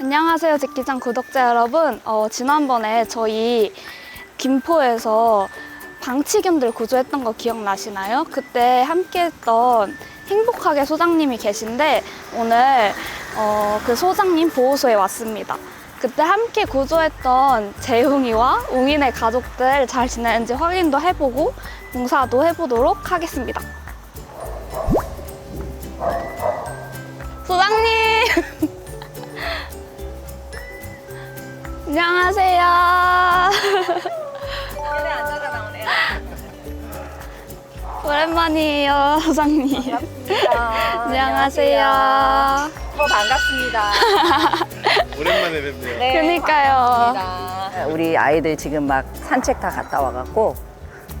안녕하세요, 직기장 구독자 여러분. 어, 지난번에 저희 김포에서 방치견들 구조했던 거 기억나시나요? 그때 함께 했던 행복하게 소장님이 계신데 오늘 어, 그 소장님 보호소에 왔습니다. 그때 함께 구조했던 재웅이와 웅이네 가족들 잘 지내는지 확인도 해보고 봉사도 해보도록 하겠습니다. 소장님! 안녕하세요. 얘네 앉아가 나오네요. 오랜만이에요, 소장님. 안녕하세요. 더 반갑습니다. 오랜만에 뵙네요. 네, 그니까요. 반갑습니다. 우리 아이들 지금 막 산책 다 갔다 와갖고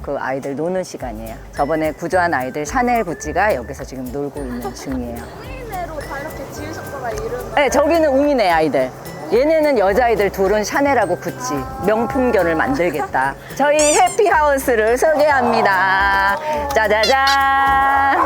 그 아이들 노는 시간이에요. 저번에 구조한 아이들 샤넬 구찌가 여기서 지금 놀고 있는 중이에요. 웅이네로 다 이렇게 지으셨잖아요, 이름을. 네, 저기는 웅이네 아이들. 얘네는 여자아이들 둘은 샤넬하고 구찌 명품견을 만들겠다. 저희 해피하우스를 소개합니다. 짜자잔.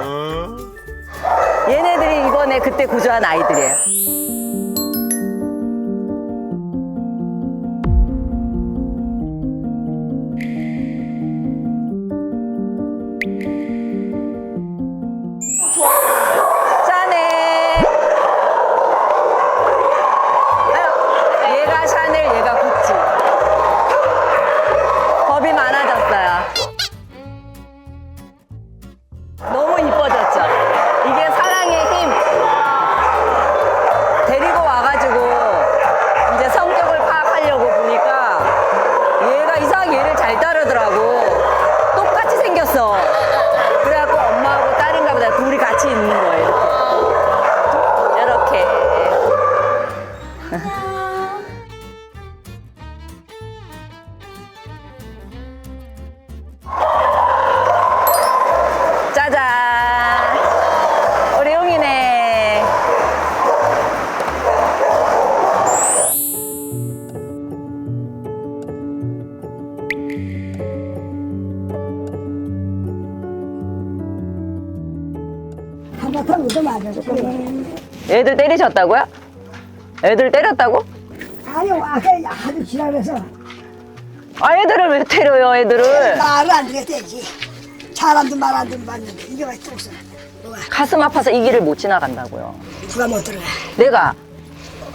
어? 얘네들이 이번에 그때 구조한 아이들이에요. 얘를 잘 따르더라고. 똑같이 생겼어. 애들 때리셨다고요? 애들 때렸다고? 아니요, 아까 하도 지랄해서 아, 애들을 왜 때려요, 애들을? 말을 안 들었대지. 사람도 말 안 듣는 봤는데 이게 왜 뚝서? 누가 가슴 아파서 이 길을 못 지나간다고요. 누가 못 들어가? 내가.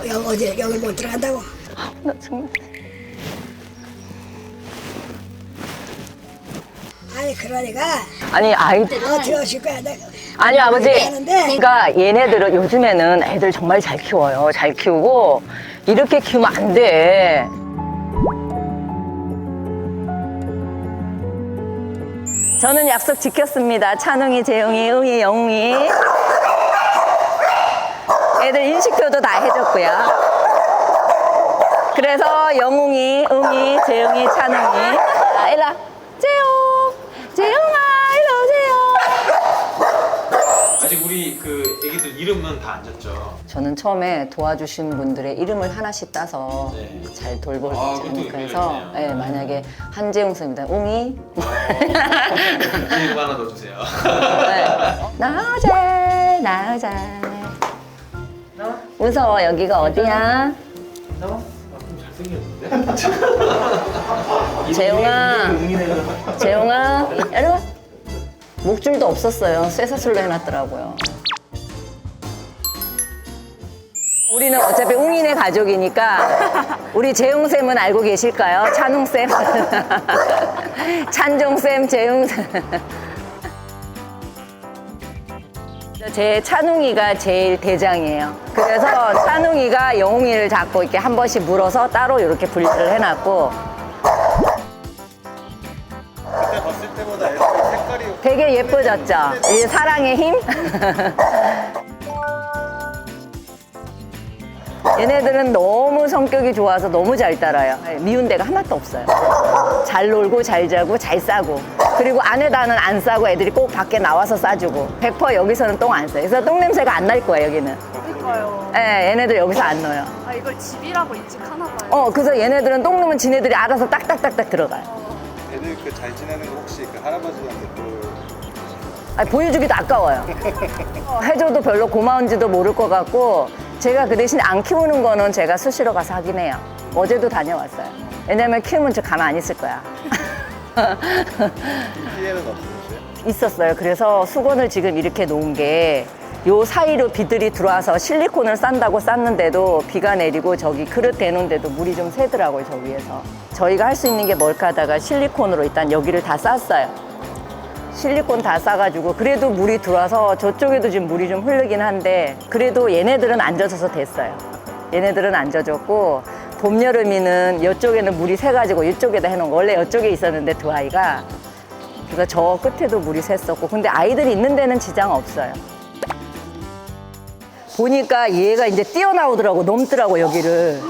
여기 어디 여기 못 들어간다고? 나 정말. 아니 그러니까 아니, 아이들. 어 들어오실 거야. 내가 아니, 아버지. 그러니까 얘네들은 요즘에는 애들 정말 잘 키워요. 잘 키우고, 이렇게 키우면 안 돼. 저는 약속 지켰습니다. 찬웅이, 재웅이, 응이, 영웅이. 애들 인식표도 다 해줬고요. 그래서 영웅이, 응이, 재웅이, 찬웅이. 아, 일로 와. 재웅! 재웅아, 일로 오세요. 아직 우리 그 애기들 이름은 다 안 졌죠? 저는 처음에 도와주신 분들의 이름을 하나씩 따서 네. 잘 돌보지 아, 그것도 않을까 해서 의미가 네, 있네요. 만약에 한재웅 선입니다. 웅이 이름 하나 더 주세요. 네. 나오자 나오자 무서워 여기가 어디야? 잘생겼는데? 재웅아 재웅아 여러분 목줄도 없었어요 쇠사슬로 해놨더라고요 우리는 어차피 웅이네 가족이니까 우리 재웅쌤은 알고 계실까요? 찬웅쌤 찬종쌤 재웅쌤 제 찬웅이가 제일 대장이에요. 그래서 찬웅이가 영웅이를 잡고 이렇게 한 번씩 물어서 따로 이렇게 분리를 해놨고 되게 예뻐졌죠? 이 사랑의 힘? 얘네들은 너무 성격이 좋아서 너무 잘 따라요. 미운 데가 하나도 없어요. 잘 놀고 잘 자고 잘 싸고. 그리고 안에다는 안 싸고 애들이 꼭 밖에 나와서 싸주고. 100% 여기서는 똥 안 싸요. 그래서 똥 냄새가 안 날 거예요, 여기는. 그러니까요. 예, 얘네들 여기서 안 넣어요. 아, 이걸 집이라고 인식하나 봐요. 어, 그래서 얘네들은 똥 넣으면 지네들이 알아서 딱딱딱딱 들어가요. 애들 그 잘 지내는 거 혹시 그 할아버지한테 그 아니, 보여주기도 아까워요. 어, 해줘도 별로 고마운지도 모를 것 같고 제가 그 대신 안 키우는 거는 제가 수시로 가서 하긴 해요. 어제도 다녀왔어요. 왜냐면 키우면 저 가만 안 있을 거야. 피해는 없으세요? 있었어요. 그래서 수건을 지금 이렇게 놓은 게 요 사이로 비들이 들어와서 실리콘을 싼다고 쌌는데도 비가 내리고 저기 그릇 대놓은데도 물이 좀 새더라고요, 저 위에서. 저희가 할 수 있는 게 뭘까 하다가 실리콘으로 일단 여기를 다 쌌어요. 실리콘 다 싸가지고 그래도 물이 들어와서 저쪽에도 지금 물이 좀 흐르긴 한데 그래도 얘네들은 안 젖어서 됐어요. 얘네들은 안 젖었고 봄 여름이는 이쪽에는 물이 새가지고 이쪽에다 해놓은 거 원래 이쪽에 있었는데 두 아이가 그래서 저 끝에도 물이 샜었고 근데 아이들이 있는 데는 지장 없어요. 보니까 얘가 이제 뛰어나오더라고 넘더라고 여기를.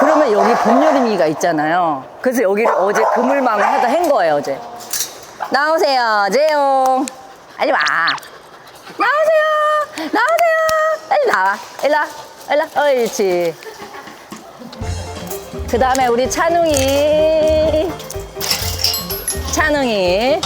그러면 여기 봄 여름이가 있잖아요. 그래서 여기를 어제 그물망을 하다 한 거예요 어제. 나오세요, 재용. 빨리 와. 나오세요, 나오세요. 빨리 나와. 일라, 일라. 옳지. 그 다음에 우리 찬웅이. 찬웅이.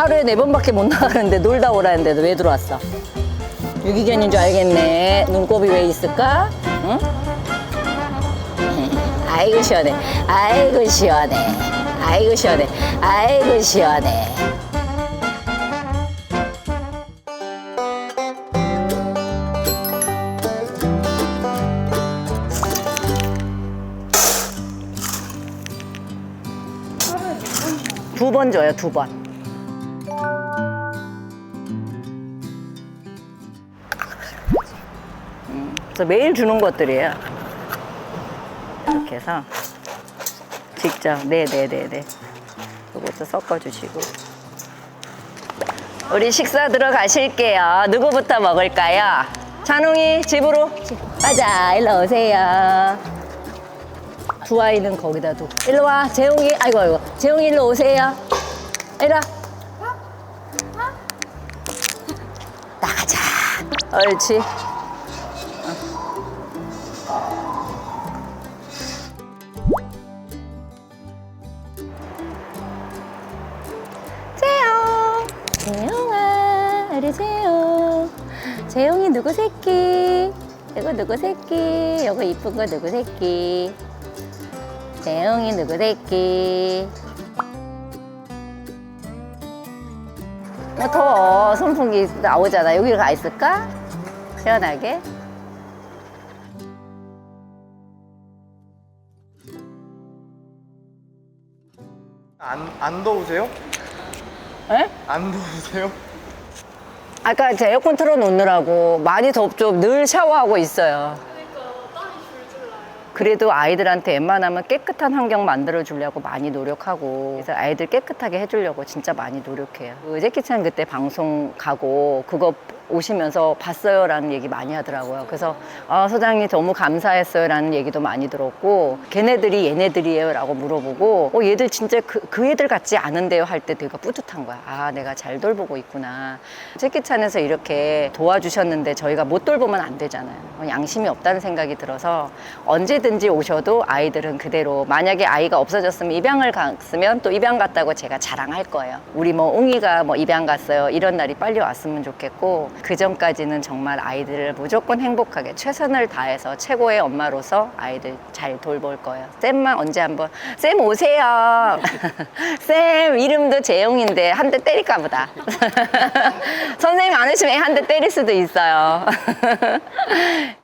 하루에 네 번밖에 못 나가는데 놀다 오라는데도 왜 들어왔어? 유기견인 줄 알겠네. 눈곱이 왜 있을까? 응? 아이고 시원해. 아이고 시원해. 아이고 시원해. 아이고 시원해. 두 번 줘요, 두 번. 그래서 매일 주는 것들이에요. 이렇게 해서 직접 네네네네 이것도 섞어주시고 우리 식사 들어가실게요. 누구부터 먹을까요? 찬웅이 집으로 가자. 일로 오세요. 두 아이는 거기다 두. 일로 와. 재용이 아이고 아이고. 재용이 일로 오세요. 일로 와. 나가자. 옳지. 재용이 누구 새끼? 이거 누구 새끼? 이거 이쁜 거 누구 새끼? 재용이 누구 새끼? 뭐 더워 선풍기 나오잖아. 여기로 가 있을까? 시원하게? 안, 안 더우세요? 에? 안 더우세요? 아까 제 에어컨 틀어놓느라고 많이 덥죠. 늘 샤워하고 있어요. 그래도 아이들한테 웬만하면 깨끗한 환경 만들어 주려고 많이 노력하고 그래서 아이들 깨끗하게 해주려고 진짜 많이 노력해요. 그 재키찬 그때 방송 가고 그거 오시면서 봤어요 라는 얘기 많이 하더라고요. 그래서 아, 소장님 너무 감사했어요 라는 얘기도 많이 들었고 걔네들이 얘네들이에요 라고 물어보고 어, 얘들 진짜 그, 그 애들 같지 않은데요 할 때 되게 뿌듯한 거야. 아 내가 잘 돌보고 있구나. 재키찬에서 이렇게 도와주셨는데 저희가 못 돌보면 안 되잖아요. 어, 양심이 없다는 생각이 들어서 언제든지 오셔도 아이들은 그대로 만약에 아이가 없어졌으면 입양을 갔으면 또 입양 갔다고 제가 자랑할 거예요. 우리 뭐 웅이가 뭐 입양 갔어요. 이런 날이 빨리 왔으면 좋겠고 그 전까지는 정말 아이들을 무조건 행복하게 최선을 다해서 최고의 엄마로서 아이들 잘 돌볼 거예요. 쌤만 언제 한번 쌤 오세요. 쌤 이름도 재용인데 한 대 때릴까 보다. 선생님 안 오시면 한대 때릴 수도 있어요.